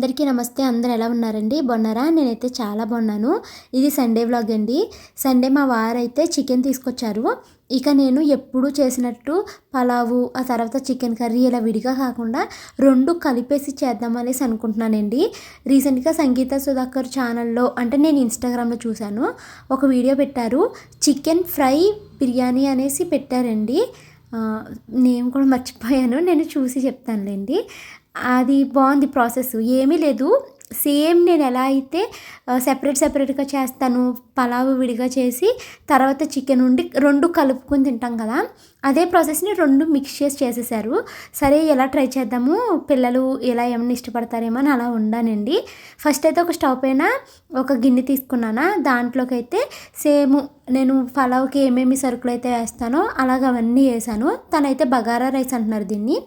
అందరికీ నమస్తే అందరు ఎలా ఉన్నారండి? బాగున్నారా? నేనైతే చాలా బాగున్నాను. ఇది సండే వ్లాగ్ అండి. సండే మా వారైతే చికెన్ తీసుకొచ్చారు. ఇక నేను ఎప్పుడు చేసినట్టు పలావు ఆ తర్వాత చికెన్ కర్రీ ఇలా విడిగా కాకుండా రెండు కలిపేసి చేద్దామనేసి అనుకుంటున్నానండి. రీసెంట్గా సంగీత సుధాకర్ ఛానల్లో అంటే నేను ఇన్స్టాగ్రామ్లో చూశాను. ఒక వీడియో పెట్టారు. చికెన్ ఫ్రై బిర్యానీ అనేసి పెట్టారండి. నేను కూడా మర్చిపోయాను. నేను చూసి చెప్తానులేండి. అది బాగుంది ప్రాసెస్. ఏమీ లేదు. సేమ్ నేను ఎలా అయితే సెపరేట్ సెపరేట్గా చేస్తాను పలావు విడిగా చేసి తర్వాత చికెన్ ఉండి రెండు కలుపుకొని తింటాం కదా అదే ప్రాసెస్ని రెండు మిక్స్ చేసి చేసేసారు. సరే ఎలా ట్రై చేద్దాము? పిల్లలు ఎలా ఏమైనా ఇష్టపడతారేమో అని అలా ఉండానండి. ఫస్ట్ అయితే ఒక స్టవ్ పైన ఒక గిన్నె తీసుకున్నానా దాంట్లోకి అయితే సేమ్ నేను పలావ్కి ఏమేమి సరుకులు అయితే వేస్తానో అలాగ అవన్నీ వేసాను. తనైతే బగారా రైస్ అంటున్నారు దీన్ని.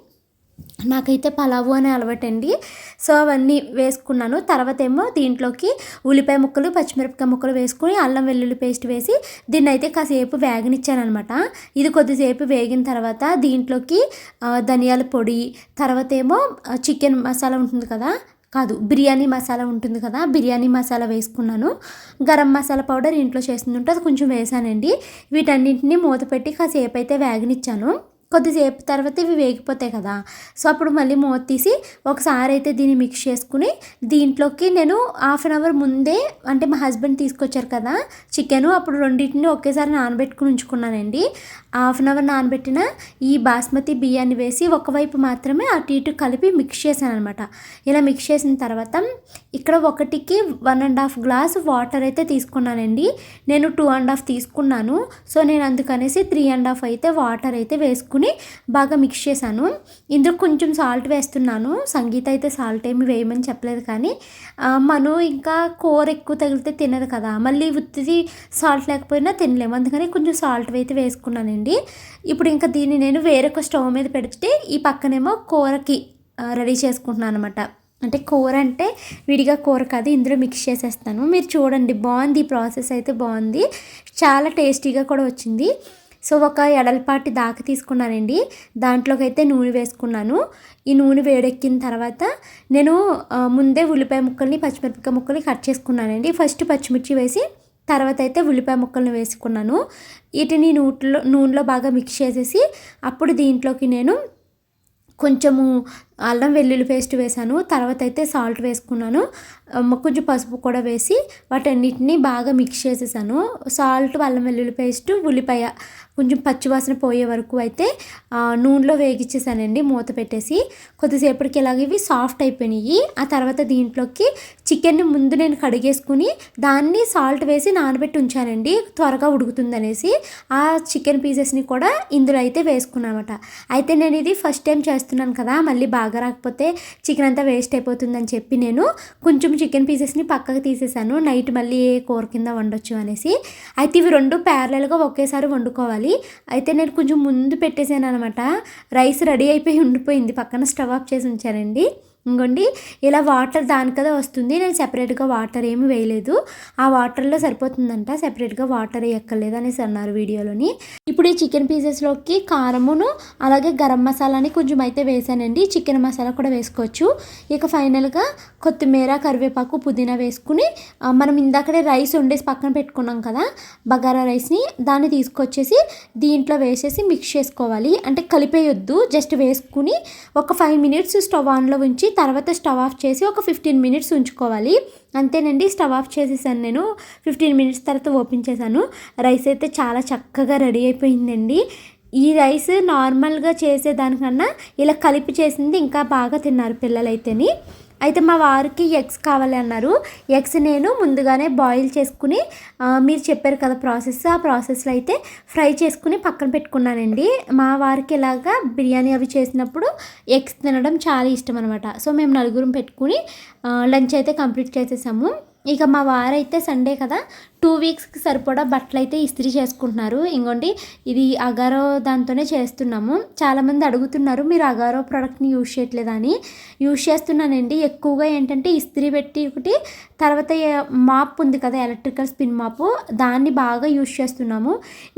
నాకైతే పలావు అనే అలవాటండి. సో అవన్నీ వేసుకున్నాను. తర్వాత ఏమో దీంట్లోకి ఉల్లిపాయ ముక్కలు పచ్చిమిరపకాయ ముక్కలు వేసుకుని అల్లం వెల్లుల్లి పేస్ట్ వేసి దీన్ని అయితే కాసేపు వేగనిచ్చానమాట ఇది కొద్దిసేపు వేగిన తర్వాత దీంట్లోకి ధనియాల పొడి తర్వాత ఏమో చికెన్ మసాలా ఉంటుంది కదా? కాదు బిర్యానీ మసాలా ఉంటుంది కదా? బిర్యానీ మసాలా వేసుకున్నాను. గరం మసాలా పౌడర్ ఇంట్లో చేస్తుంటే అది కొంచెం వేసానండి. వీటన్నింటినీ మూత పెట్టి కాసేపు అయితే వేగనిచ్చాను. కొద్దిసేపు తర్వాత ఇవి వేగిపోతాయి కదా. సో అప్పుడు మళ్ళీ మూత తీసి ఒకసారి అయితే దీన్ని మిక్స్ చేసుకుని దీంట్లోకి నేను హాఫ్ అన్ అవర్ ముందే అంటే మా హస్బెండ్ తీసుకొచ్చారు కదా చికెను అప్పుడు రెండింటిని ఒకేసారి నానబెట్టుకుని ఉంచుకున్నానండి. హాఫ్ అన్ అవర్ నానబెట్టిన ఈ బాస్మతి బియ్యాన్ని వేసి ఒకవైపు మాత్రమే అటు ఇటు కలిపి మిక్స్ చేశాను అనమాట ఇలా మిక్స్ చేసిన తర్వాత ఇక్కడ ఒకటికి one and half glass water అయితే తీసుకున్నానండి. నేను టూ అండ్ హాఫ్ తీసుకున్నాను. సో నేను అందుకనేసి త్రీ అండ్ హాఫ్ అయితే వాటర్ అయితే వేసుకుని బాగా మిక్స్ చేశాను. ఇందులో కొంచెం సాల్ట్ వేస్తున్నాను. సంగీత అయితే సాల్ట్ ఏమి వేయమని చెప్పలేదు కానీ మను ఇంకా కూర ఎక్కువ తగిలితే తినదు కదా. మళ్ళీ ఉత్తిది సాల్ట్ లేకపోయినా తినలేము. అందుకని కొంచెం సాల్ట్ అయితే వేసుకున్నానండి. ఇప్పుడు ఇంకా దీన్ని నేను వేరొక స్టవ్ మీద పెడితే ఈ పక్కనేమో కూరకి రెడీ చేసుకుంటున్నాను అనమాట అంటే కూర అంటే విడిగా కూర కాదు ఇందులో మిక్స్ చేసేస్తాను. మీరు చూడండి బాగుంది ఈ ప్రాసెస్ అయితే బాగుంది. చాలా టేస్టీగా కూడా వచ్చింది. సో ఒక ఎడలపాటి దాక తీసుకున్నానండి. దాంట్లోకి అయితే నూనె వేసుకున్నాను. ఈ నూనె వేడెక్కిన తర్వాత నేను ముందే ఉల్లిపాయ ముక్కల్ని పచ్చిమిరపకాయ ముక్కల్ని కట్ చేసుకున్నానండి. ఫస్ట్ పచ్చిమిర్చి వేసి తర్వాత అయితే ఉల్లిపాయ ముక్కల్ని వేసుకున్నాను. వీటిని నూట్లో నూనెలో బాగా మిక్స్ చేసేసి అప్పుడు దీంట్లోకి నేను కొంచెము అల్లం వెల్లుల్లి పేస్ట్ వేసాను. తర్వాత అయితే సాల్ట్ వేసుకున్నాను. కొంచెం పసుపు కూడా వేసి వాటన్నిటిని బాగా మిక్స్ చేసేసాను. సాల్ట్ అల్లం వెల్లుల్లి పేస్ట్ ఉల్లిపాయ కొంచెం పచ్చివాసన పోయే వరకు అయితే నూనెలో వేగించేసానండి మూత పెట్టేసి. కొద్దిసేపటికి ఇలాగ ఇవి సాఫ్ట్ అయిపోయినాయి. ఆ తర్వాత దీంట్లోకి చికెన్ని ముందు నేను కడిగేసుకుని దాన్ని సాల్ట్ వేసి నానబెట్టి ఉంచానండి. త్వరగా ఉడుకుతుందనేసి. ఆ చికెన్ పీసెస్ని కూడా ఇందులో అయితే వేసుకున్నామట అయితే నేను ఇది ఫస్ట్ టైం చేస్తున్నాను కదా మళ్ళీ బాగా రాకపోతే చికెన్ అంతా వేస్ట్ అయిపోతుందని చెప్పి నేను కొంచెం చికెన్ పీసెస్ని పక్కకు తీసేసాను. నైట్ మళ్ళీ కూర కింద వండొచ్చు అనేసి. అయితే ఇవి రెండు ప్యారలల్గా ఒకేసారి వండుకోవాలి. అయితే నేను కొంచెం ముందు పెట్టేశాను అనమాట. రైస్ రెడీ అయిపోయి ఉండిపోయింది. పక్కన స్టవ్ ఆఫ్ చేసి ఉంచానండి. ఇంకోండి ఇలా వాటర్ దాని కదా వస్తుంది నేను సెపరేట్గా వాటర్ ఏమి వేయలేదు. ఆ వాటర్లో సరిపోతుందంట సెపరేట్గా వాటర్ వేయక్కర్లేదు అనేసి అన్నారు వీడియోలోని. ఇప్పుడు ఈ చికెన్ పీసెస్లోకి కారమును అలాగే గరం మసాలాని కొంచెం అయితే వేసానండి. చికెన్ మసాలా కూడా వేసుకోవచ్చు. ఇక ఫైనల్గా కొత్తిమీర కరివేపాకు పుదీనా వేసుకుని మనం ఇందాకడే రైస్ వండేసి పక్కన పెట్టుకున్నాం కదా బగారా రైస్ని దాన్ని తీసుకొచ్చేసి దీంట్లో వేసేసి మిక్స్ చేసుకోవాలి. అంటే కలిపేయొద్దు జస్ట్ వేసుకుని ఒక ఫైవ్ మినిట్స్ స్టవ్ ఆన్లో ఉంచి తర్వాత స్టవ్ ఆఫ్ చేసి ఒక ఫిఫ్టీన్ మినిట్స్ ఉంచుకోవాలి. అంతేనండి స్టవ్ ఆఫ్ చేసేసాను నేను. ఫిఫ్టీన్ మినిట్స్ తర్వాత ఓపెన్ చేశాను. రైస్ అయితే చాలా చక్కగా రెడీ అయిపోయిందండి. ఈ రైస్ నార్మల్గా చేసేదానికన్నా ఇలా కలిపి చేసింది ఇంకా బాగా తిన్నారు పిల్లలైతేని. అయితే మా వారికి ఎగ్స్ కావాలి అన్నారు. ఎగ్స్ నేను ముందుగానే బాయిల్ చేసుకుని మీరు చెప్పారు కదా ప్రాసెస్ ఆ ప్రాసెస్లో అయితే ఫ్రై చేసుకుని పక్కన పెట్టుకున్నానండి. మా వారికి ఇలాగా బిర్యానీ అవి చేసినప్పుడు ఎగ్స్ తినడం చాలా ఇష్టం అనమాట సో మేము నలుగురం పెట్టుకుని లంచ్ అయితే కంప్లీట్ చేసేసాము. ఇక మా వారైతే సండే కదా టూ వీక్స్కి సరిపడా బట్టలు అయితే ఇస్త్రీ చేసుకుంటున్నారు. ఇంకోండి ఇది అగారో దాంతోనే చేస్తున్నాము. చాలామంది అడుగుతున్నారు మీరు అగారో ప్రోడక్ట్ని యూజ్ చేయట్లేదా అని. యూజ్ చేస్తున్నానండి. ఎక్కువగా ఏంటంటే ఇస్త్రీ పెట్టి ఒకటి తర్వాత మాప్ ఉంది కదా ఎలక్ట్రికల్ స్పిన్ మాపు దాన్ని బాగా యూజ్ చేస్తున్నాము.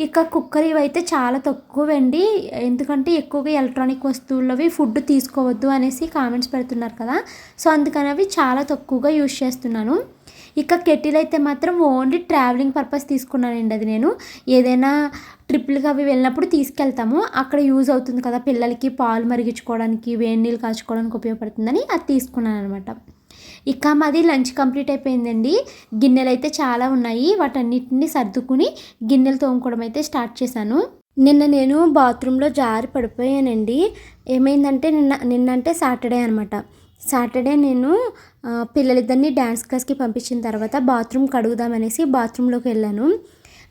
ఇక కుక్కర్ ఇవైతే చాలా తక్కువండి. ఎందుకంటే ఎక్కువగా ఎలక్ట్రానిక్ వస్తువులవి ఫుడ్ తీసుకోవద్దు అనేసి కామెంట్స్ పెడుతున్నారు కదా. సో అందుకని అవి చాలా తక్కువగా యూజ్ చేస్తున్నాను. ఇక కెటిల్ అయితే మాత్రం ఓన్లీ ట్రావెలింగ్ పర్పస్ తీసుకున్నానండి అది నేను. ఏదైనా ట్రిప్లకి అవి వెళ్ళినప్పుడు తీసుకెళ్తాము. అక్కడ యూజ్ అవుతుంది కదా పిల్లలకి పాలు మరిగించుకోవడానికి వేడి నీళ్ళు కాచుకోవడానికి ఉపయోగపడుతుందని అది తీసుకున్నాను అనమాట ఇక మాది లంచ్ కంప్లీట్ అయిపోయిందండి. గిన్నెలు అయితే చాలా ఉన్నాయి. వాటన్నిటిని సర్దుకుని గిన్నెలు తోముకోవడం అయితే స్టార్ట్ చేశాను. నిన్న నేను బాత్రూంలో జారి పడిపోయానండి. ఏమైందంటే నిన్న నిన్నంటే సాటర్డే అనమాట సాటర్డే నేను పిల్లలిద్దరిని డ్యాన్స్ క్లాస్కి పంపించిన తర్వాత బాత్రూమ్ కడుగుదామనేసి బాత్రూంలోకి వెళ్ళాను.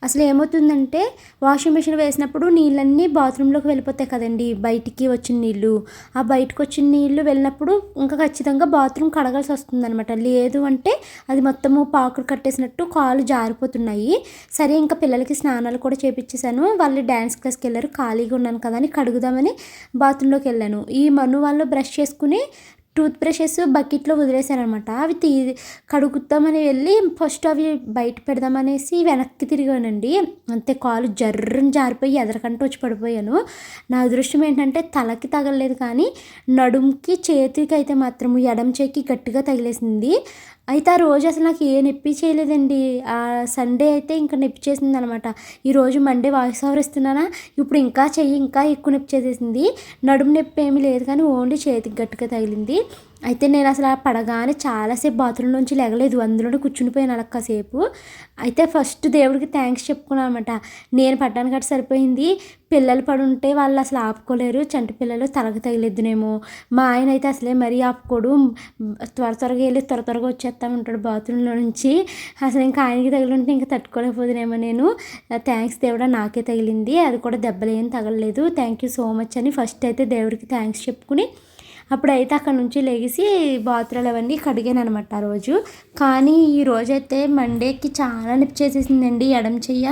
అసలు ఏమవుతుందంటే వాషింగ్ మిషన్ వేసినప్పుడు నీళ్ళన్నీ బాత్రూంలోకి వెళ్ళిపోతాయి కదండి బయటికి వచ్చిన నీళ్ళు. ఆ బయటకు వచ్చిన నీళ్ళు వెళ్ళినప్పుడు ఇంకా ఖచ్చితంగా బాత్రూమ్ కడగాల్సి వస్తుంది అనమాట లేదు అంటే అది మొత్తము పాకులు కట్టేసినట్టు కాలు జారిపోతున్నాయి. సరే ఇంకా పిల్లలకి స్నానాలు కూడా చేపించేశాను. వాళ్ళు డ్యాన్స్ క్లాస్కి వెళ్ళారు ఖాళీగా ఉన్నాను కదా అని కడుగుదామని బాత్రూంలోకి వెళ్ళాను. ఈ మను వాళ్ళు బ్రష్ చేసుకుని టూత్ బ్రషెస్ బకెట్లో వదిలేశారనమాట. అవి తీ కడుగుతామని వెళ్ళి ఫస్ట్ అవి బయట పెడదామనేసి వెనక్కి తిరిగానండి. అంతే కాలు జర్రని జారిపోయి ఎదరకంటే వచ్చి పడిపోయాను. నా అదృష్టం ఏంటంటే తలకి తగలలేదు కానీ నడుముకి చేతికి అయితే మాత్రం ఎడం చేకి గట్టిగా తగిలేసింది. అయితే ఆ రోజు అసలు నాకు ఏ నొప్పి చేయలేదండి. ఆ సండే అయితే ఇంకా నొప్పి చేసింది అనమాట ఈరోజు మండే వాయిస్ ఓవర్ ఇస్తున్నానా? ఇప్పుడు ఇంకా చెయ్యి ఇంకా ఎక్కువ నొప్పి చేసేసింది. నడుము నొప్పి ఏమీ లేదు కానీ ఓన్లీ చేతికి గట్టిగా తగిలింది. అయితే నేను అసలు ఆ పడగానే చాలాసేపు బాత్రూంలోంచి లేగలేదు. అందులోనే కూర్చునిపోయాను అలా కాసేపు అయితే ఫస్ట్ దేవుడికి థ్యాంక్స్ చెప్పుకున్నాను అనమాట నేను పడ్డానికి అటు సరిపోయింది. పిల్లలు పడుంటే వాళ్ళు అసలు ఆపుకోలేరు. చంటి పిల్లలు తలకు తగిలేద్దునేమో. మా ఆయన అయితే అసలే మరీ ఆపుకోడు. త్వర త్వరగా వెళ్ళి త్వర త్వరగా వచ్చేస్తా ఉంటాడు బాత్రూంలో నుంచి. అసలు ఇంకా ఆయనకి తగిలింటే ఇంకా తట్టుకోలేకపోదునేమో నేను. థ్యాంక్స్ దేవుడా నాకే తగిలింది. అది కూడా దెబ్బలు ఏం తగలలేదు. థ్యాంక్ యూ సో మచ్ అని ఫస్ట్ అయితే దేవుడికి థ్యాంక్స్ చెప్పుకుని అప్పుడైతే అక్కడ నుంచి లేచి బాత్రూలు అవన్నీ కడిగాను అనమాట ఆ రోజు. కానీ ఈ రోజైతే మండేకి చాలా నొప్పి చేసేసిందండి ఎడం చెయ్య.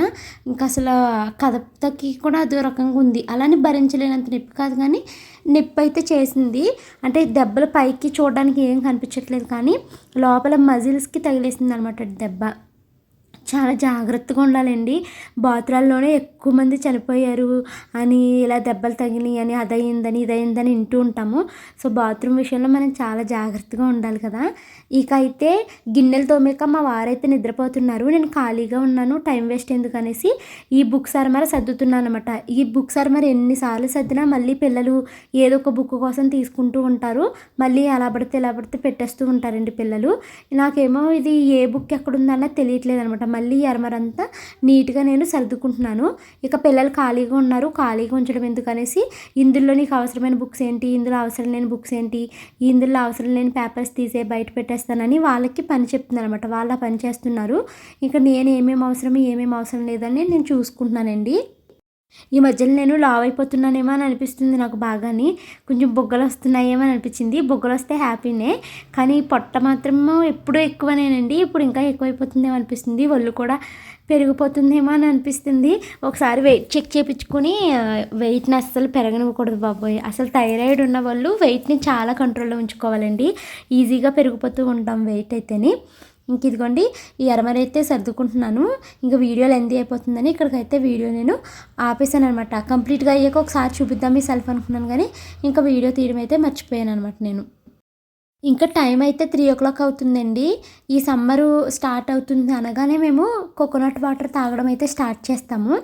ఇంకా అసలు కదపతకి కూడా అదో రకంగా ఉంది. అలానే భరించలేనంత నొప్పి కాదు కానీ నొప్పి అయితే చేసింది. అంటే దెబ్బలు పైకి చూడడానికి ఏం కనిపించట్లేదు కానీ లోపల మజిల్స్కి తగిలేసింది అనమాట దెబ్బ. చాలా జాగ్రత్తగా ఉండాలండి. బాత్రూంలోనే ఎక్కువ మంది చనిపోయారు అని ఇలా దెబ్బలు తగిలి అని అదయిందని ఇదయిందని వింటూ ఉంటాము. సో బాత్రూమ్ విషయంలో మనం చాలా జాగ్రత్తగా ఉండాలి కదా. ఇక అయితే గిన్నెలు తోమేక మా వారైతే నిద్రపోతున్నారు. నేను ఖాళీగా ఉన్నాను టైం వేస్ట్ ఎందుకు అనేసి ఈ బుక్ సర్మర సర్దుతున్నాను అనమాట ఈ బుక్ సర్మర ఎన్నిసార్లు సర్దినా మళ్ళీ పిల్లలు ఏదో ఒక బుక్ కోసం తీసుకుంటూ ఉంటారు. మళ్ళీ అలా పడితే ఎలా పడితే పెట్టేస్తూ ఉంటారండి పిల్లలు. నాకేమో ఇది ఏ బుక్ ఎక్కడుందన్న తెలియట్లేదు అనమాట మళ్ళీ ఎరమరంతా నీట్గా నేను సర్దుకుంటున్నాను. ఇక పిల్లలు ఖాళీగా ఉన్నారు. ఖాళీగా ఉంచడం ఎందుకనేసి ఇందులో నీకు అవసరమైన బుక్స్ ఏంటి? ఇందులో అవసరం లేని బుక్స్ ఏంటి? ఇందులో అవసరం లేని పేపర్స్ తీసే బయట పెట్టేస్తానని వాళ్ళకి పని చెప్తున్నాను అనమాట వాళ్ళ పని చేస్తున్నారు. ఇంకా నేను ఏమేమి అవసరం ఏమేమి అవసరం లేదని నేను చూసుకుంటున్నానండి. ఈ మధ్యలో నేను లావ్ అయిపోతున్నానేమో అని అనిపిస్తుంది నాకు బాగాని. కొంచెం బొగ్గలు వస్తున్నాయేమో అని అనిపించింది. బొగ్గలు వస్తే హ్యాపీనే. కానీ పొట్ట మాత్రం ఎప్పుడూ ఎక్కువనేనండి. ఇప్పుడు ఇంకా ఎక్కువైపోతుందేమో అనిపిస్తుంది. ఒళ్ళు కూడా పెరిగిపోతుందేమో అని అనిపిస్తుంది. ఒకసారి వెయిట్ చెక్ చేయించుకొని వెయిట్ని అస్సలు పెరగనివ్వకూడదు బాబోయ్. అసలు థైరాయిడ్ ఉన్న వాళ్ళు వెయిట్ని చాలా కంట్రోల్లో ఉంచుకోవాలండి. ఈజీగా పెరిగిపోతూ ఉంటాం వెయిట్ అయితేనే. ఇంక ఇదిగోండి ఈ ఎరమరైతే సర్దుకుంటున్నాను. ఇంకా వీడియో లెంత్ అయిపోతుందని ఇక్కడికైతే వీడియో నేను ఆపేసాను అనమాట కంప్లీట్గా అయ్యాక ఒకసారి చూపిద్దాం మీ సెల్ఫ్ అనుకున్నాను కానీ ఇంకా వీడియో తీయడం అయితే మర్చిపోయాను అనమాట నేను. ఇంకా టైం అయితే త్రీ ఓ క్లాక్ అవుతుందండి. ఈ సమ్మరు స్టార్ట్ అవుతుంది అనగానే మేము కోకోనట్ వాటర్ తాగడం అయితే స్టార్ట్ చేస్తాము.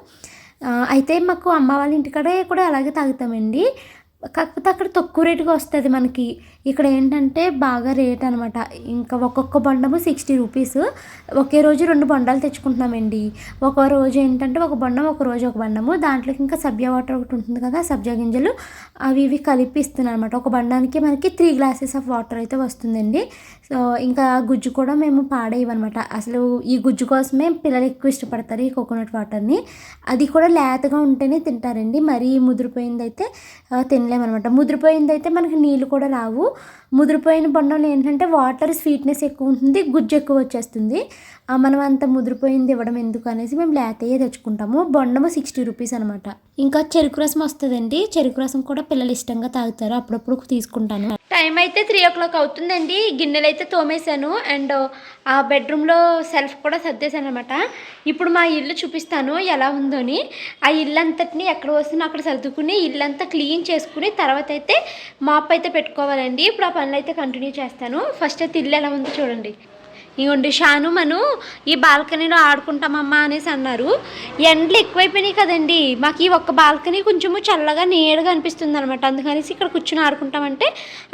అయితే మాకు అమ్మ వాళ్ళ ఇంటికాడే కూడా అలాగే తాగుతామండి. కాకపోతే అక్కడ తక్కువ రేటుగా వస్తుంది మనకి. ఇక్కడ ఏంటంటే బాగా రేట్ అనమాట ఇంకా ఒక్కొక్క బొండము సిక్స్టీ రూపీస్. ఒకే రోజు రెండు బొండాలు తెచ్చుకుంటున్నామండి. ఒక రోజు ఏంటంటే ఒక బొండం ఒక రోజు ఒక బండము. దాంట్లోకి ఇంకా సబ్జా వాటర్ ఒకటి ఉంటుంది కదా సబ్జా గింజలు. అవి ఇవి కలిపి ఇస్తున్నాను అనమాట ఒక బండానికి మనకి త్రీ గ్లాసెస్ ఆఫ్ వాటర్ అయితే వస్తుందండి. సో ఇంకా గుజ్జు కూడా మేము పాడేయమన్నమాట. అసలు ఈ గుజ్జు కోసమే పిల్లలు ఎక్కువ ఇష్టపడతారు ఈ కోకోనట్ వాటర్ని అది కూడా లేతగా ఉంటేనే తింటారండి. మరీ ముదిరిపోయిందైతే తినలేమనమాట తినలేమన్నమాట. ముదిరిపోయింది అయితే మనకి నీళ్ళు కూడా రావు. ముదిరిపోయిన బొండంలో ఏంటంటే వాటర్ స్వీట్నెస్ ఎక్కువ ఉంటుంది గుజ్జు ఎక్కువ వచ్చేస్తుంది. మనం అంత ముదిరిపోయింది ఇవ్వడం ఎందుకు అనేసి మేము లేతయ్యే తెచ్చుకుంటాము. బొండము సిక్స్టీ రూపీస్ అనమాట. ఇంకా చెరుకు రసం వస్తుందండి. చెరుకు రసం కూడా పిల్లలు ఇష్టంగా తాగుతారు. అప్పుడప్పుడు తీసుకుంటాను. టైం అయితే త్రీ ఓ క్లాక్ అవుతుందండి. గిన్నెలు అయితే తోమేశాను. అండ్ ఆ బెడ్రూమ్లో సెల్ఫ్ కూడా సర్దేశాను అనమాట ఇప్పుడు మా ఇల్లు చూపిస్తాను ఎలా ఉందోని. ఆ ఇల్లు అంతటిని ఎక్కడ వస్తున్నా అక్కడ సర్దుకుని ఇల్లు అంతా క్లీన్ చేసుకుని తర్వాత అయితే మాప్ అయితే పెట్టుకోవాలండి. ఇప్పుడు ఆ పనులు అయితే కంటిన్యూ చేస్తాను. ఫస్ట్ అయితే ఇల్లు ఎలా ఉందో చూడండి. ఇగోండి షాను మను ఈ బాల్కనీలో ఆడుకుంటామమ్మా అనేసి అన్నారు. ఎండలు ఎక్కువైపోయినాయి కదండి. మాకు ఈ ఒక్క బాల్కనీ కొంచెము చల్లగా నీడగా అనిపిస్తుంది అనమాట అందుకనేసి ఇక్కడ కూర్చుని ఆడుకుంటామంటే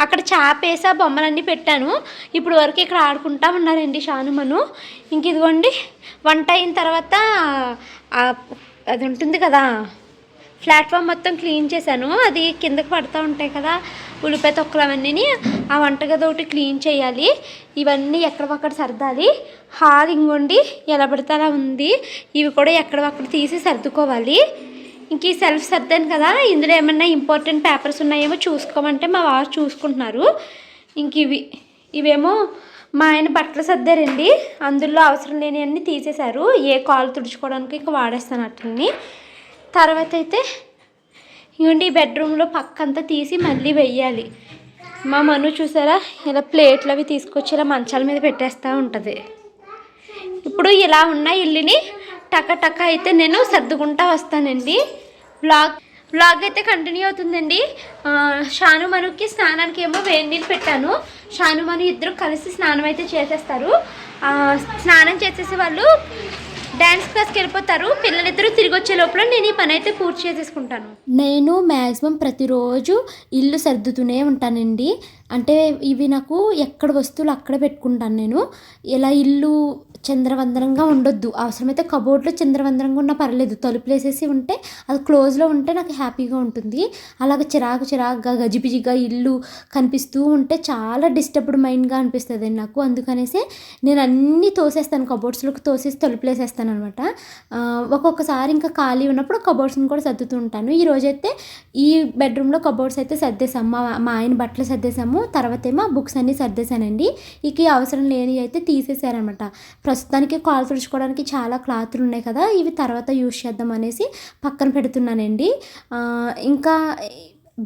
అక్కడ చాపేసి ఆ బొమ్మలన్నీ పెట్టాను. ఇప్పుడు వరకు ఇక్కడ ఆడుకుంటామన్నారండి షాను మను. ఇంక ఇదిగోండి వంట అయిన తర్వాత అది ఉంటుంది కదా ప్లాట్ఫామ్ మొత్తం క్లీన్ చేశాను. అది కిందకి పడుతూ ఉంటాయి కదా ఉల్లిపాయ తొక్కలు అవన్నీ ఆ వంటగది ఒకటి క్లీన్ చేయాలి. ఇవన్నీ ఎక్కడొక్కడ సర్దాలి. హాల్ ఇంకోండి ఎలా పడితే అలా ఉంది. ఇవి కూడా ఎక్కడొక్కడ తీసి సర్దుకోవాలి. ఇంక ఈ సెల్ఫ్ సర్దాను కదా ఇందులో ఏమన్నా ఇంపార్టెంట్ పేపర్స్ ఉన్నాయేమో చూసుకోమంటే మా వారు చూసుకుంటున్నారు. ఇంక ఇవి ఇవేమో మా ఆయన బట్టలు సర్దారండి. అందులో అవసరం లేనివన్నీ తీసేశారు. ఏ కాలు తుడుచుకోవడానికి ఇంకా వాడేస్తాను అట్లని తర్వాత అయితే ఇవ్వండి బెడ్రూమ్లో పక్కంతా తీసి మళ్ళీ వెయ్యాలి. మా మను చూసారా ఇలా ప్లేట్లు అవి తీసుకొచ్చి ఇలా మంచాల మీద పెట్టేస్తూ ఉంటుంది. ఇప్పుడు ఇలా ఉన్న ఇల్లుని టక టక అయితే నేను సర్దుకుంటా వస్తానండి. బ్లాగ్ బ్లాగ్ అయితే కంటిన్యూ అవుతుందండి. షాను మనుకి స్నానానికి ఏమో వేడి నీళ్ళు పెట్టాను. షాను మను ఇద్దరు కలిసి స్నానం అయితే చేసేస్తారు. స్నానం చేసేసి వాళ్ళు డ్యాన్స్ క్లాస్కి వెళ్ళిపోతారు. పిల్లలిద్దరూ తిరిగి వచ్చే లోపల నేను ఈ పని అయితే పూర్తి చేసేసుకుంటాను. నేను మ్యాక్సిమం ప్రతిరోజు ఇల్లు సర్దుతూనే ఉంటానండి. అంటే ఇవి నాకు ఎక్కడ వస్తువులు అక్కడ పెట్టుకుంటాను నేను. ఇలా ఇల్లు చంద్రవందనంగా ఉండొద్దు. అవసరమైతే కబోర్డ్లో చంద్రవందనంగా ఉన్నా పర్లేదు. తలుపులు వేసేసి ఉంటే అది క్లోజ్లో ఉంటే నాకు హ్యాపీగా ఉంటుంది. అలాగే చిరాకు చిరాకుగా గజిబిజిగా ఇల్లు కనిపిస్తూ ఉంటే చాలా డిస్టర్బ్డ్ మైండ్గా అనిపిస్తుంది నాకు. అందుకనేసి నేను అన్నీ తోసేస్తాను. కబోర్డ్స్లోకి తోసేసి తలుపులు వేసేస్తాను అనమాట ఒక్కొక్కసారి ఇంకా ఖాళీ ఉన్నప్పుడు కబోర్డ్స్ని కూడా సర్దుతూ ఉంటాను. ఈ రోజైతే ఈ బెడ్రూమ్లో కబోర్డ్స్ అయితే సర్దేశాము. మా మా ఆయన బట్టలు సర్దేశాము. తర్వాత ఏమో బుక్స్ అన్నీ సర్దేశానండి. ఇక అవసరం లేని అయితే తీసేశారనమాట ప్రస్తుతానికి కాలు తుడుచుకోవడానికి చాలా క్లాతులు ఉన్నాయి కదా ఇవి తర్వాత యూజ్ చేద్దాం అనేసి పక్కన పెడుతున్నానండి. ఇంకా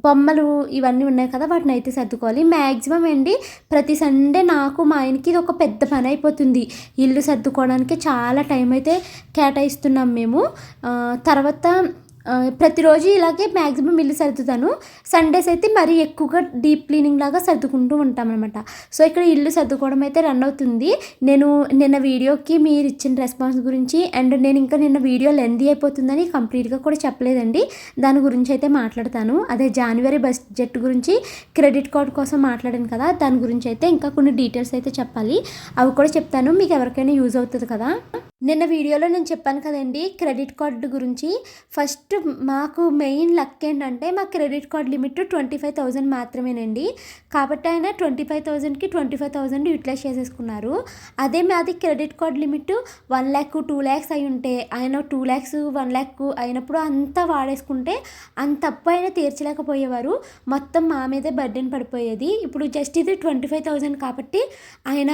బొమ్మలు ఇవన్నీ ఉన్నాయి కదా వాటిని అయితే సర్దుకోవాలి. మ్యాక్సిమం అండి ప్రతి సండే నాకు మా ఆయనకి ఇది ఒక పెద్ద పని అయిపోతుంది. ఇల్లు సర్దుకోవడానికి చాలా టైం అయితే కేటాయిస్తున్నాం మేము. తర్వాత ప్రతిరోజు ఇలాగే మ్యాక్సిమం ఇల్లు సర్దుతాను. సండేస్ అయితే మరీ ఎక్కువగా డీప్ క్లీనింగ్ లాగా సర్దుకుంటూ ఉంటామన్నమాట. సో ఇక్కడ ఇల్లు సర్దుకోవడం అయితే రన్ అవుతుంది. నేను నిన్న వీడియోకి మీరు ఇచ్చిన రెస్పాన్స్ గురించి అండ్ నేను ఇంకా నిన్న వీడియో లెందీ అయిపోతుందని కంప్లీట్గా కూడా చెప్పలేదండి. దాని గురించి అయితే మాట్లాడతాను. అదే జనవరి బడ్జెట్ గురించి క్రెడిట్ కార్డ్ కోసం మాట్లాడాను కదా దాని గురించి అయితే ఇంకా కొన్ని డీటెయిల్స్ అయితే చెప్పాలి. అవి కూడా చెప్తాను. మీకు ఎవరికైనా యూజ్ అవుతుంది కదా. నిన్న వీడియోలో నేను చెప్పాను కదండి క్రెడిట్ కార్డు గురించి. ఫస్ట్ మాకు మెయిన్ లక్ ఏంటంటే మా credit card limit twenty five thousand మాత్రమేనండి. కాబట్టి ఆయన ట్వంటీ ఫైవ్ థౌజండ్కి ట్వంటీ ఫైవ్ థౌజండ్ యూటిలైజ్ చేసేసుకున్నారు. అదే మాది credit card limit one lakh two lakhs అయి ఉంటే ఆయన టూ ల్యాక్స్ వన్ ల్యాక్ అయినప్పుడు అంతా వాడేసుకుంటే అంత తప్పు ఆయన తీర్చలేకపోయేవారు. మొత్తం మా మీదే బర్డెన్ పడిపోయేది. ఇప్పుడు జస్ట్ ఇది ట్వంటీ ఫైవ్ థౌజండ్ కాబట్టి ఆయన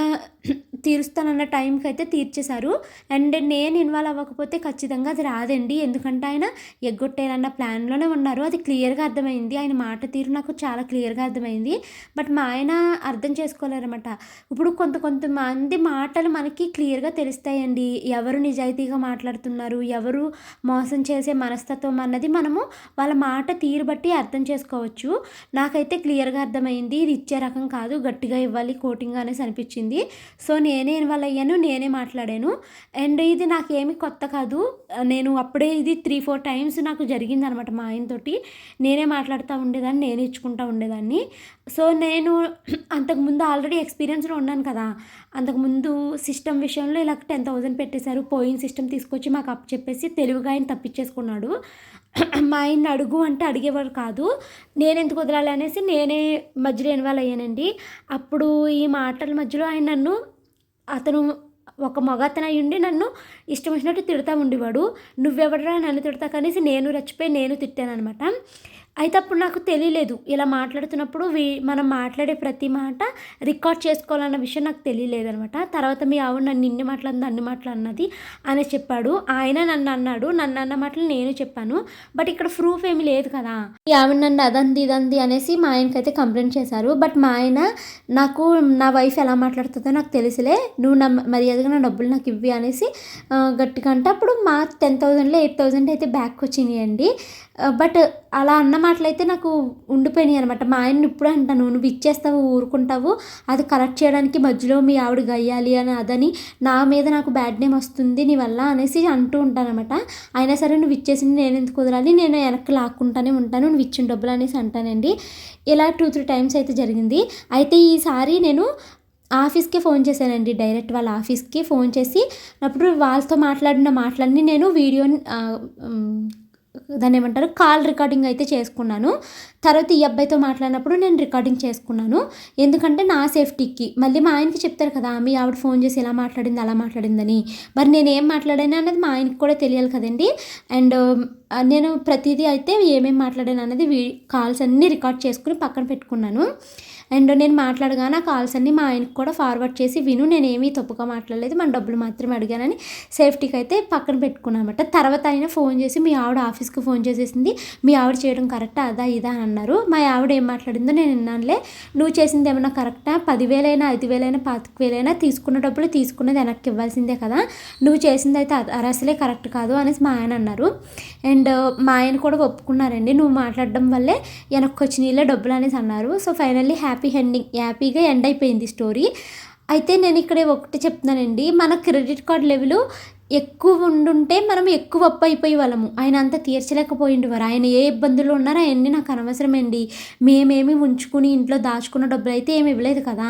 తీరుస్తానన్న టైంకి అయితే తీర్చేశారు. అండ్ నేను ఇన్వాల్వ్ అవ్వకపోతే ఖచ్చితంగా అది రాదండి. ఎందుకంటే ఆయన ఎగ్గొట్టేయాలన్న ప్లాన్లోనే ఉన్నారు. అది క్లియర్గా అర్థమైంది. ఆయన మాట తీరు నాకు చాలా క్లియర్గా అర్థమైంది. బట్ మా ఆయన అర్థం చేసుకోలేరన్నమాట. ఇప్పుడు కొంత కొంతమంది మాటలు మనకి క్లియర్గా తెలుస్తాయండి. ఎవరు నిజాయితీగా మాట్లాడుతున్నారు? ఎవరు మోసం చేసే మనస్తత్వం అన్నది మనము వాళ్ళ మాట తీరు బట్టి అర్థం చేసుకోవచ్చు. నాకైతే క్లియర్గా అర్థమైంది. ఇది ఇచ్చే రకం కాదు. గట్టిగా ఇవ్వాలి కోటింగ్ అనేసి అనిపించింది. సో నేనే ఇన్వాల్వ్ అయ్యాను. నేనే మాట్లాడాను. అండ్ ఇది నాకేమి కొత్త కాదు. నేను అప్పుడే ఇది త్రీ ఫోర్ టైమ్స్ నాకు జరిగింది అనమాట మా ఆయనతోటి నేనే మాట్లాడుతూ ఉండేదాన్ని నేనే ఇచ్చుకుంటూ ఉండేదాన్ని. సో నేను అంతకుముందు ఆల్రెడీ ఎక్స్పీరియన్స్లో ఉన్నాను కదా. అంతకుముందు సిస్టమ్ విషయంలో ఇలా టెన్ థౌజండ్ పెట్టేశారు. పోయిన సిస్టమ్ తీసుకొచ్చి మాకు అప్ చెప్పేసి తెలుగుగా ఆయన తప్పించేసుకున్నాడు. మా ఆయన అడుగు అంటే అడిగేవారు కాదు. నేను ఎందుకు వదలాలి అనేసి నేనే మధ్యలో ఇన్వాల్వ్ అయ్యానండి. అప్పుడు ఈ మాటల మధ్యలో ఆయన నన్ను అతను ఒక మగతనయుండి ఉండి నన్ను ఇష్టం వచ్చినట్టు తిడతా ఉండేవాడు. నువ్వెవడరా నన్ను తిడతా కనేసి నేను రెచ్చిపోయి నేను తిట్టాను అనమాట అయితే అప్పుడు నాకు తెలియలేదు. ఇలా మాట్లాడుతున్నప్పుడు వీ మనం మాట్లాడే ప్రతి మాట రికార్డ్ చేసుకోవాలన్న విషయం నాకు తెలియలేదు అనమాట తర్వాత మీ ఆవిడ నన్ను ఇన్ని మాటలు అన్ని మాటలు అన్నది అని చెప్పాడు. ఆయన నన్ను అన్నాడు. నన్ను అన్న మాటలు నేను చెప్పాను. బట్ ఇక్కడ ప్రూఫ్ ఏమీ లేదు కదా. ఈ ఆవిడ నన్ను అదంది ఇదంది అనేసి మా ఆయనకైతే కంప్లైంట్ చేశారు. బట్ మా ఆయన నాకు నా వైఫ్ ఎలా మాట్లాడుతుందో నాకు తెలిసిలే. నువ్వు నా మర్యాదగా నా డబ్బులు నాకు ఇవ్వి అనేసి గట్టిగా అంటే అప్పుడు మా టెన్ థౌజండ్లో ఎయిట్ థౌజండ్ అయితే బ్యాక్ వచ్చినాయండి. Uh, బట్ అలా అన్న మాటలు అయితే నాకు ఉండిపోయినాయి అనమాట మా ఆయన ఇప్పుడు అంటాను నువ్వు ఇచ్చేస్తావు ఊరుకుంటావు అది కరెక్ట్ చేయడానికి మధ్యలో మీ ఆవిడ గయ్యాలి అని అదని నా మీద నాకు బ్యాడ్ నేమ్ వస్తుంది నీ వల్ల అనేసి అంటూ ఉంటానమాట అయినా సరే నువ్వు ఇచ్చేసింది నేను ఎందుకు కుదరాలి నేను వెనక్కి లాక్కుంటానే ఉంటాను నువ్వు ఇచ్చిన డబ్బులు అనేసి అంటానండి. ఇలా టూ త్రీ టైమ్స్ అయితే జరిగింది. అయితే ఈసారి నేను ఆఫీస్కి ఫోన్ చేశానండి. డైరెక్ట్ వాళ్ళ ఆఫీస్కి ఫోన్ చేసి అప్పుడు వాళ్ళతో మాట్లాడిన మాటలన్నీ నేను వీడియో uh, um, దాన్ని ఏమంటారు? కాల్ రికార్డింగ్ అయితే చేసుకున్నాను. తర్వాత ఈ అబ్బాయితో మాట్లాడినప్పుడు నేను రికార్డింగ్ చేసుకున్నాను. ఎందుకంటే నా సేఫ్టీకి. మళ్ళీ మా ఆయనకి చెప్తారు కదా మీ ఆవిడ ఫోన్ చేసి ఎలా మాట్లాడింది అలా మాట్లాడిందని. మరి నేను ఏం మాట్లాడాను అన్నది మా ఆయనకి కూడా తెలియాలి కదండి. అండ్ నేను ప్రతిదీ అయితే ఏమేమి మాట్లాడాను అనేది వీ కాల్స్ అన్నీ రికార్డ్ చేసుకుని పక్కన పెట్టుకున్నాను. అండ్ నేను మాట్లాడగానే ఆ కాల్స్ అన్ని మా ఆయనకు కూడా ఫార్వర్డ్ చేసి విను నేను ఏమీ తప్పుగా మాట్లాడలేదు మన డబ్బులు మాత్రమే అడిగానని సేఫ్టీకి అయితే పక్కన పెట్టుకున్నామట తర్వాత ఆయన ఫోన్ చేసి మీ ఆవిడ ఆఫీస్కి ఫోన్ చేసేసింది మీ ఆవిడ చేయడం కరెక్టా? అదా ఇదా? అని అన్నారు. మా ఆవిడ ఏం మాట్లాడిందో నేను విన్నానులే. నువ్వు చేసింది ఏమన్నా కరెక్టా? పదివేలైనా ఐదు వేలైనా పాతిక వేలైనా తీసుకున్న డబ్బులు తీసుకున్నది వెనక్కి ఇవ్వాల్సిందే కదా. నువ్వు చేసింది అయితే అరసలే అసలే కరెక్ట్ కాదు అనేసి మా ఆయన అన్నారు. అండ్ మా ఆయన కూడా ఒప్పుకున్నారండి. నువ్వు మాట్లాడడం వల్లే వెనక్కి వచ్చిన నీళ్ళే డబ్బులు అనేసి అన్నారు. So finally happy happy ending హ్యాపీగా ఎండ్ అయిపోయింది స్టోరీ. అయితే నేను ఇక్కడ ఒకటి చెప్తున్నానండి మన క్రెడిట్ కార్డ్ లెవెల్ ఎక్కువ ఉండుంటే మనం ఎక్కువ అప్పు అయిపోయి వాళ్ళము. ఆయన అంతా తీర్చలేకపోయిండేవారు ఆయన ఏ ఇబ్బందులు ఉన్నారో అవన్నీ నాకు అనవసరమండి. మేమేమి ఉంచుకుని ఇంట్లో దాచుకున్న డబ్బులు అయితే ఏమి ఇవ్వలేదు కదా.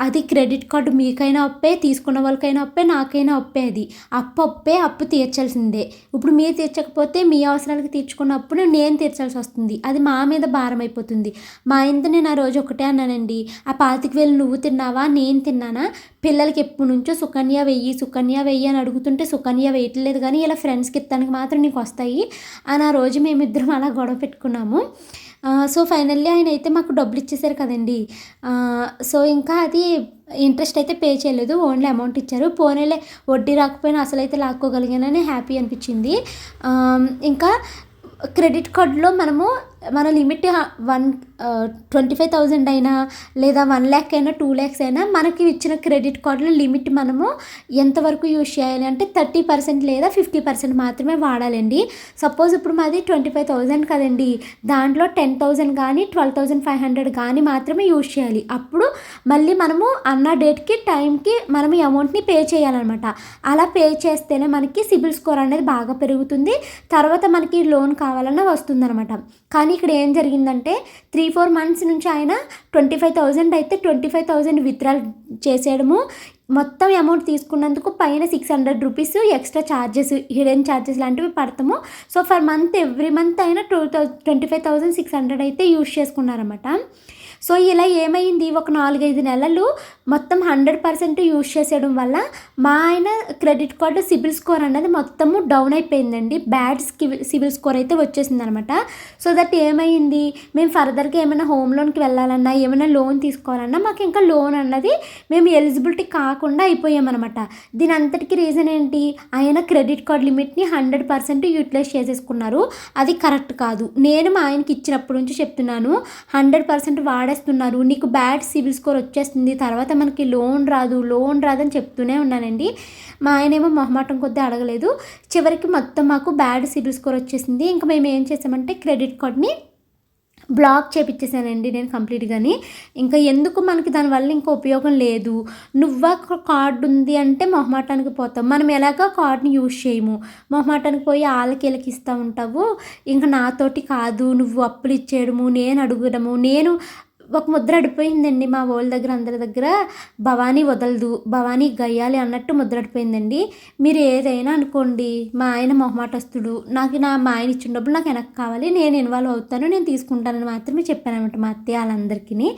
అది క్రెడిట్ కార్డు మీకైనా అప్పే తీసుకున్న వాళ్ళకైనా అప్పే నాకైనా అప్పే అది. అప్పు అప్పే అప్పు తీర్చాల్సిందే. ఇప్పుడు మీరు తీర్చకపోతే మీ అవసరాలకు తీర్చుకున్న అప్పును నేను తీర్చాల్సి వస్తుంది. అది మా మీద భారం అయిపోతుంది. మా ఇంత నేను ఆ రోజు ఒకటే అన్నానండి. ఆ పాతిక వేలు నువ్వు తిన్నావా నేను తిన్నానా? పిల్లలకి ఎప్పటి నుంచో సుకన్య వెయ్యి సుకన్య వెయ్యి అని అడుగుతుంటే సుకన్య వేయట్లేదు కానీ ఇలా ఫ్రెండ్స్కి ఇస్తానికి మాత్రం నీకు వస్తాయి. అని ఆ రోజు మేమిద్దరం అలా గొడవ పెట్టుకున్నాము. సో ఫైనల్లీ ఆయన అయితే మాకు డబ్బులు ఇచ్చేసారు కదండి సో ఇంకా అది ఇంట్రెస్ట్ అయితే పే చేయలేదు ఓన్లీ అమౌంట్ ఇచ్చారు. పోనీలే వడ్డీ రాకపోయినా అసలు అయితే లాక్కోగలిగానని హ్యాపీ అనిపించింది. ఇంకా క్రెడిట్ కార్డులో మనము మన limit one twenty five thousand అయినా లేదా వన్ ల్యాక్ అయినా టూ ల్యాక్స్ అయినా మనకి ఇచ్చిన క్రెడిట్ కార్డులో లిమిట్ మనము ఎంతవరకు యూజ్ చేయాలి అంటే థర్టీ పర్సెంట్ లేదా ఫిఫ్టీ పర్సెంట్ మాత్రమే వాడాలండి. సపోజ్ ఇప్పుడు మాది ట్వంటీ ఫైవ్ థౌజండ్ కదండి. దాంట్లో టెన్ థౌజండ్ కానీ ట్వెల్వ్ థౌజండ్ ఫైవ్ హండ్రెడ్ కానీ మాత్రమే యూజ్ చేయాలి. అప్పుడు మళ్ళీ మనము అన్న డేట్కి టైంకి మనం ఈ అమౌంట్ని పే చేయాలన్నమాట. అలా పే చేస్తేనే మనకి సిబిల్ స్కోర్ అనేది బాగా పెరుగుతుంది. తర్వాత మనకి లోన్ కావాలన్నా వస్తుందన్నమాట. కానీ ఇక్కడ ఏం జరిగిందంటే త్రీ ఫోర్ మంత్స్ నుంచి ఆయన ట్వంటీ ఫైవ్ థౌజండ్ అయితే ట్వంటీ ఫైవ్ థౌజండ్ విత్డ్రాల్ చేసేయడము. మొత్తం అమౌంట్ తీసుకున్నందుకు పైన six hundred rupees extra charges hidden charges లాంటివి పడతాము. So for month every month అయినా two thou twenty five thousand six hundred అయితే యూజ్ చేసుకున్నారన్నమాట. సో ఇలా ఏమైంది? ఒక నాలుగైదు నెలలు మొత్తం హండ్రెడ్ పర్సెంట్ యూజ్ చేసేయడం వల్ల మా ఆయన క్రెడిట్ కార్డు సిబిల్ స్కోర్ అన్నది మొత్తము డౌన్ అయిపోయిందండి. బ్యాడ్ సిబిల్ స్కోర్ అయితే వచ్చేసింది అనమాట సో దట్ ఏమైంది? మేము ఫర్దర్గా ఏమైనా హోమ్ లోన్కి వెళ్ళాలన్నా ఏమైనా లోన్ తీసుకోవాలన్నా మాకు ఇంకా లోన్ అన్నది మేము ఎలిజిబిలిటీ కాకుండా అయిపోయామన్నమాట దీని అంతటికి రీజన్ ఏంటి? ఆయన క్రెడిట్ కార్డ్ లిమిట్ని హండ్రెడ్ పర్సెంట్ యూటిలైజ్ చేసేసుకున్నారు. అది కరెక్ట్ కాదు. నేను మా ఆయనకి ఇచ్చినప్పటి నుంచి చెప్తున్నాను హండ్రెడ్ పర్సెంట్ వాడేస్తున్నారు. నీకు బ్యాడ్ సిబిల్ స్కోర్ వచ్చేస్తుంది. తర్వాత మనకి లోన్ రాదు. లోన్ రాదని చెప్తూనే ఉన్నానండి. మా ఆయన ఏమో మొహమాటం కొద్దీ అడగలేదు. చివరికి మొత్తం మాకు బ్యాడ్ సిబిల్ స్కోర్ వచ్చేసింది. ఇంకా మేము ఏం చేసామంటే క్రెడిట్ కార్డ్ని బ్లాక్ చేపించేసానండి నేను కంప్లీట్గాని ఇంకా ఎందుకు మనకి దానివల్ల ఇంకా ఉపయోగం లేదు? నువ్వా కార్డు ఉంది అంటే మొహమాటానికి పోతాం మనం ఎలాగో కార్డ్ని యూజ్ చేయము? మొహమాటానికి పోయి వాళ్ళకి వీళ్ళకి ఇస్తూ ఉంటావు. ఇంకా నాతోటి కాదు. నువ్వు అప్పులు ఇచ్చేయడము నేను అడుగడము నేను ఒక ముద్ర అడిపోయిందండి మా వాళ్ళ దగ్గర అందరి దగ్గర. భవానీ వదలదు భవానీ గయ్యాలి అన్నట్టు ముద్ర అడిపోయిందండి. మీరు ఏదైనా అనుకోండి మా ఆయన మొహమాటస్తుడు నాకు నా మా ఆయన ఇచ్చిన డబ్బులు నాకు వెనక్కి కావాలి నేను ఇన్వాల్వ్ అవుతాను నేను తీసుకుంటానని మాత్రమే చెప్పానమాట మా అత్తయ్య వాళ్ళందరికీ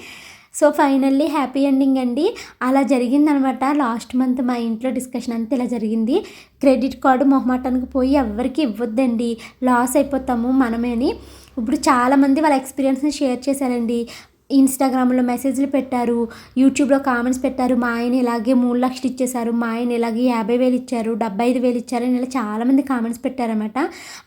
సో ఫైనల్లీ హ్యాపీ ఎండింగ్ అండి. అలా జరిగిందనమాట లాస్ట్ మంత్ మా ఇంట్లో డిస్కషన్ అంతా ఇలా జరిగింది. క్రెడిట్ కార్డు మొహమాటానికి పోయి ఎవరికి ఇవ్వద్దండి. లాస్ అయిపోతాము మనమే అని. ఇప్పుడు చాలామంది వాళ్ళ ఎక్స్పీరియన్స్ని షేర్ చేశారండి. ఇన్స్టాగ్రామ్లో మెసేజ్లు పెట్టారు యూట్యూబ్లో కామెంట్స్ పెట్టారు మా ఆయన ఇలాగే మూడు లక్షలు ఇచ్చేశారు మా ఆయన ఇలాగే యాభై వేలు ఇచ్చారు డెబ్బై ఐదు వేలు ఇచ్చారు అని ఇలా చాలామంది కామెంట్స్ పెట్టారనమాట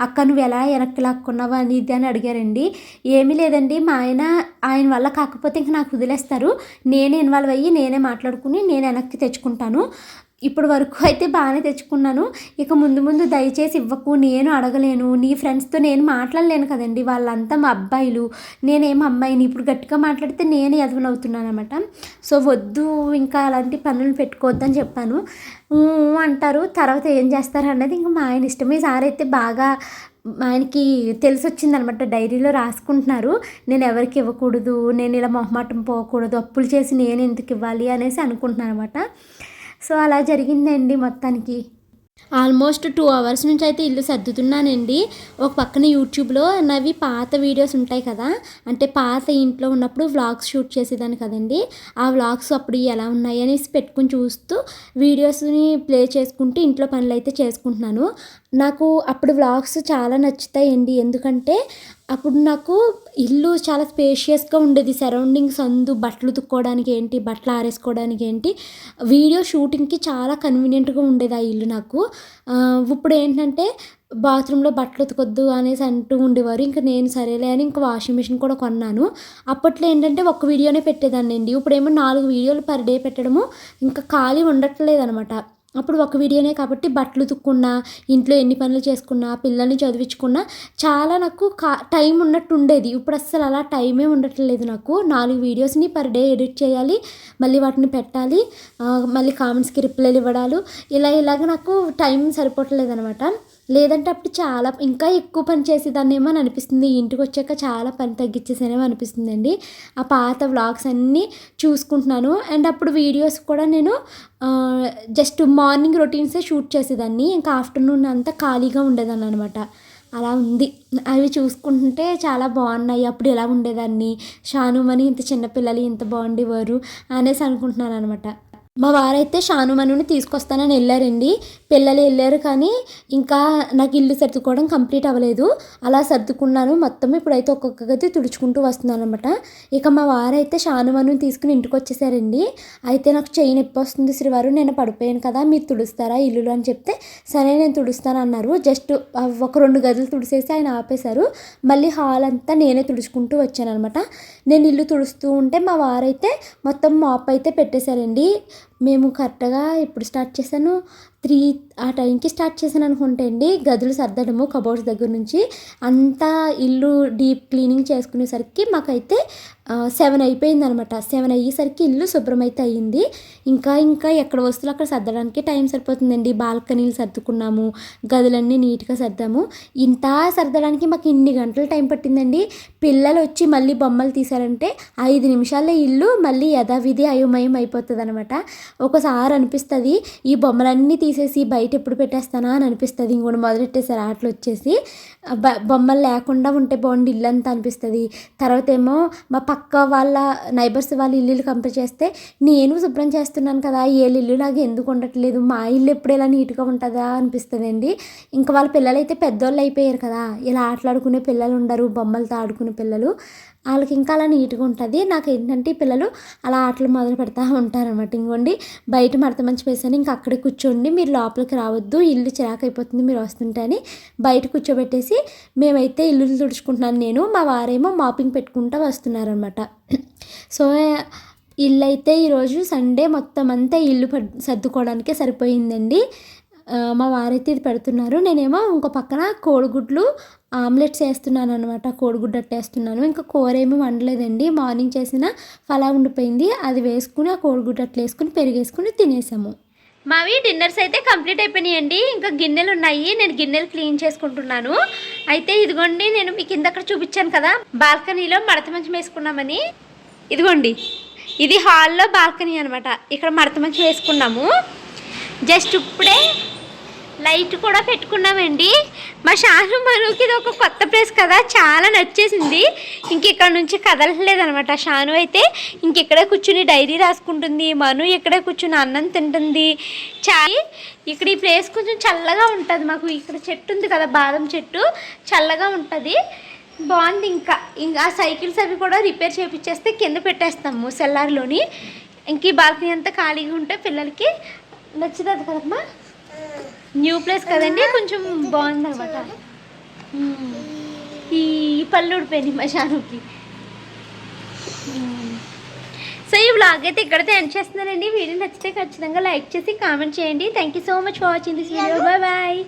అక్క నువ్వు ఎలా వెనక్కి లాక్కున్నావు? అని ఇది అని అడిగారండి. ఏమీ లేదండి మా ఆయన ఆయన వల్ల కాకపోతే ఇంక నాకు వదిలేస్తారు. నేనే ఇన్వాల్వ్ అయ్యి నేనే మాట్లాడుకుని నేను వెనక్కి తెచ్చుకుంటాను. ఇప్పుడు వరకు అయితే బాగానే తెచ్చుకున్నాను. ఇక ముందు ముందు దయచేసి ఇవ్వకు నేను అడగలేను. నీ ఫ్రెండ్స్తో నేను మాట్లాడలేను కదండి. వాళ్ళంతా మా అబ్బాయిలు. నేనేం అమ్మాయిని? ఇప్పుడు గట్టిగా మాట్లాడితే నేను ఎదవనవుతున్నాను అనమాట సో వద్దు ఇంకా అలాంటి పనులు పెట్టుకోవద్దని చెప్పాను. అంటారు. తర్వాత ఏం చేస్తారు అన్నది ఇంకా మా ఆయన ఇష్టం సారైతే అయితే బాగా ఆయనకి తెలిసి వచ్చిందనమాట డైరీలో రాసుకుంటున్నారు. నేను ఎవరికి ఇవ్వకూడదు. నేను ఇలా మొహమాటం పోకూడదు. అప్పులు చేసి నేను ఎందుకు ఇవ్వాలి అనేసి అనుకుంటున్నాను అనమాట సో అలా జరిగిందండి మొత్తానికి. ఆల్మోస్ట్ టూ అవర్స్ నుంచి అయితే ఇల్లు సర్దుతున్నానండి. ఒక పక్కన యూట్యూబ్లో నవి పాత వీడియోస్ ఉంటాయి కదా అంటే పాత ఇంట్లో ఉన్నప్పుడు వ్లాగ్స్ షూట్ చేసేదాన్ని కదండి. ఆ వ్లాగ్స్ అప్పుడు ఎలా ఉన్నాయి అనేసి పెట్టుకుని చూస్తూ వీడియోస్ని ప్లే చేసుకుంటూ ఇంట్లో పనులు అయితే చేసుకుంటున్నాను. నాకు అప్పుడు వ్లాగ్స్ చాలా నచ్చుతాయండి. ఎందుకంటే అప్పుడు నాకు ఇల్లు చాలా స్పేషియస్గా ఉండేది. సరౌండింగ్స్ అందు బట్టలు ఉతుక్కోవడానికి ఏంటి బట్టలు ఆరేసుకోవడానికి ఏంటి. వీడియో షూటింగ్కి చాలా కన్వీనియంట్గా ఉండేది ఆ ఇల్లు నాకు. ఇప్పుడు ఏంటంటే బాత్రూంలో బట్టలు ఉతకొద్దు అనేసి అంటూ ఉండేవారు. ఇంకా నేను సరేలే అని ఇంకా వాషింగ్ మిషన్ కూడా కొన్నాను. అప్పట్లో ఏంటంటే ఒక వీడియోనే పెట్టేదాన్ని అండి ఇప్పుడేమో నాలుగు వీడియోలు పర్ డే పెట్టడము. ఇంకా ఖాళీ ఉండట్లేదు అనమాట అప్పుడు ఒక వీడియోనే కాబట్టి బట్టలు ఉతుక్కున్నా ఇంట్లో ఎన్ని పనులు చేసుకున్నా పిల్లల్ని చదివించుకున్నా చాలా నాకు కా టైం ఉన్నట్టు ఉండేది ఇప్పుడు అస్సలు అలా టైమే ఉండట్లేదు నాకు. నాలుగు వీడియోస్ని పర్ డే ఎడిట్ చేయాలి మళ్ళీ వాటిని పెట్టాలి మళ్ళీ కామెంట్స్కి రిప్లైలు ఇవ్వడాలు. ఇలా ఇలాగ నాకు టైం సరిపోవట్లేదు అనమాట లేదంటే అప్పుడు చాలా ఇంకా ఎక్కువ పని చేసేదాన్నేమో అని అనిపిస్తుంది. ఇంటికి వచ్చాక చాలా పని తగ్గించేసానేమో అనిపిస్తుంది అండి ఆ పాత వ్లాగ్స్ అన్నీ చూసుకుంటున్నాను. అండ్ అప్పుడు వీడియోస్ కూడా నేను జస్ట్ మార్నింగ్ రొటీన్సే షూట్ చేసేదాన్ని. ఇంకా ఆఫ్టర్నూన్ అంతా ఖాళీగా ఉండేదాన్ని అనమాట అలా ఉంది. అవి చూసుకుంటుంటే చాలా బాగున్నాయి. అప్పుడు ఎలా ఉండేదాన్ని? షానుమని ఇంత చిన్నపిల్లలు ఇంత బాగుండేవారు అనేసి అనుకుంటున్నాను అనమాట మా వారైతే షానుమనుని తీసుకొస్తానని వెళ్ళారండి. పిల్లలు వెళ్ళారు కానీ ఇంకా నాకు ఇల్లు సర్దుకోవడం కంప్లీట్ అవ్వలేదు. అలా సర్దుకున్నాను. మొత్తం ఇప్పుడైతే ఒక్కొక్క గది తుడుచుకుంటూ వస్తున్నాను అనమాట ఇక మా వారైతే షానుమనుని తీసుకుని ఇంటికి వచ్చేసారండి. అయితే నాకు చైన్ నొప్పి వస్తుంది. శ్రీవారు నేను పడిపోయాను కదా మీరు తుడుస్తారా ఇల్లులు అని చెప్తే సరే నేను తుడుస్తాను అన్నారు. జస్ట్ ఒక రెండు గదులు తుడిసేసి ఆయన ఆపేశారు. మళ్ళీ హాల్ అంతా నేనే తుడుచుకుంటూ వచ్చాను అనమాట నేను ఇల్లు తుడుస్తూ ఉంటే మా వారైతే మొత్తం మాప్ అయితే పెట్టేశారండి. మేము కరెక్ట్గా ఎప్పుడు స్టార్ట్ చేశాను? త్రీ ఆ టైంకి స్టార్ట్ చేశాను అనుకుంటే అండి గదులు సర్దడము కబోర్డ్స్ దగ్గర నుంచి అంతా ఇల్లు డీప్ క్లీనింగ్ చేసుకునేసరికి మాకైతే సెవెన్ అయిపోయింది అనమాట సెవెన్ అయ్యేసరికి ఇల్లు శుభ్రం అయితే అయ్యింది. ఇంకా ఇంకా ఎక్కడ వస్తువులు అక్కడ సర్దడానికి టైం సరిపోతుందండి. బాల్కనీలు సర్దుకున్నాము గదులన్నీ నీట్గా సర్దాము. ఇంత సర్దడానికి మాకు ఇన్ని గంటలు టైం పట్టిందండి. పిల్లలు వచ్చి మళ్ళీ బొమ్మలు తీశారంటే ఐదు నిమిషాల్లో ఇల్లు మళ్ళీ యథావిధి అయోమయం అయిపోతుంది అనమాట ఒకసారి అనిపిస్తుంది ఈ బొమ్మలన్నీ తీసేసి బయట ఎప్పుడు పెట్టేస్తానా అని అనిపిస్తుంది. ఇంకోటి మొదలెట్టేసారు ఆటలు వచ్చేసి. బొమ్మలు లేకుండా ఉంటే బాగుండి ఇల్లు అంతా అనిపిస్తుంది. తర్వాత ఏమో మా పక్క వాళ్ళ నైబర్స్ వాళ్ళ ఇల్లులు కంపేర్ చేస్తే నేను శుభ్రం చేస్తున్నాను కదా ఏ ఇల్లు నాకు ఎందుకు ఉండట్లేదు మా ఇల్లు ఎప్పుడు ఇలా నీట్గా ఉంటుందా అనిపిస్తుంది అండి ఇంకా వాళ్ళ పిల్లలు అయితే పెద్దోళ్ళు అయిపోయారు కదా ఇలా ఆటలాడుకునే పిల్లలు ఉండరు బొమ్మలతో ఆడుకునే పిల్లలు. వాళ్ళకి ఇంకా అలా నీట్గా ఉంటుంది. నాకు ఏంటంటే పిల్లలు అలా ఆటలు మొదలు పెడతా ఉంటారనమాట ఇంకోండి బయట మడత మంచి వేసాను. ఇంకా అక్కడే కూర్చోండి. మీరు లోపలికి రావద్దు. ఇల్లు చిరాకైపోతుంది. మీరు వస్తుంటే అని బయట కూర్చోబెట్టేసి మేమైతే ఇల్లు తుడుచుకుంటున్నాను నేను. మా వారేమో మాపింగ్ పెట్టుకుంటూ వస్తున్నారనమాట సో ఇల్లు అయితే ఈరోజు సండే మొత్తం అంతా ఇల్లు సర్దుకోవడానికే సరిపోయిందండి. మా వారైతే ఇది పెడుతున్నారు. నేనేమో ఇంకో పక్కన కోడిగుడ్లు ఆమ్లెట్స్ వేస్తున్నాను అనమాట కోడిగుడ్డ అట్టేస్తున్నాను ఇంకా కూర ఏమీ వండలేదండి. మార్నింగ్ చేసిన ఫలా ఉండిపోయింది. అది వేసుకుని ఆ కోడిగుడ్డు అట్లా వేసుకుని పెరిగేసుకుని తినేసాము. మావి డిన్నర్స్ అయితే కంప్లీట్ అయిపోయినాయండి. ఇంకా గిన్నెలు ఉన్నాయి. నేను గిన్నెలు క్లీన్ చేసుకుంటున్నాను. అయితే ఇదిగోండి నేను మీకు ఇందక్కడ చూపించాను కదా. బాల్కనీలో మడత మంచం వేసుకున్నామని. ఇదిగోండి ఇది హాల్లో బాల్కనీ అనమాట ఇక్కడ మడత మంచం వేసుకున్నాము. జస్ట్ ఇప్పుడే లైట్ కూడా పెట్టుకున్నామండి. మా షాను మనుకి ఇది ఒక కొత్త ప్లేస్ కదా చాలా నచ్చేసింది. ఇంకెక్కడ నుంచి కదలట్లేదనమాట షాను అయితే. ఇంకెక్కడే కూర్చుని డైరీ రాసుకుంటుంది మను ఇక్కడే కూర్చుని అన్నం తింటుంది. చాయ్ ఇక్కడ ఈ ప్లేస్ కొంచెం చల్లగా ఉంటుంది మాకు. ఇక్కడ చెట్టు ఉంది కదా బాదం చెట్టు చల్లగా ఉంటుంది. బాగుంది ఇంకా. ఇంకా సైకిల్స్ అవి కూడా రిపేర్ చేపించేస్తే కింద పెట్టేస్తాము సెల్లార్లోని. ఇంక ఈ బాల్కనీ అంతా ఖాళీగా ఉంటే పిల్లలకి నచ్చుతుంది కదమ్మా? న్యూ ప్లేస్ కదండి కొంచెం బాగుంది అనమాట ఈ పళ్ళు ఊడిపోయింది మా షానుకి సో ఈ వ్లాగ్ అయితే ఇక్కడితో ఎండ్ చేస్తున్నానండి. వీడియో నచ్చితే ఖచ్చితంగా లైక్ చేసి కామెంట్ చేయండి. Thank you so much for watching this video bye bye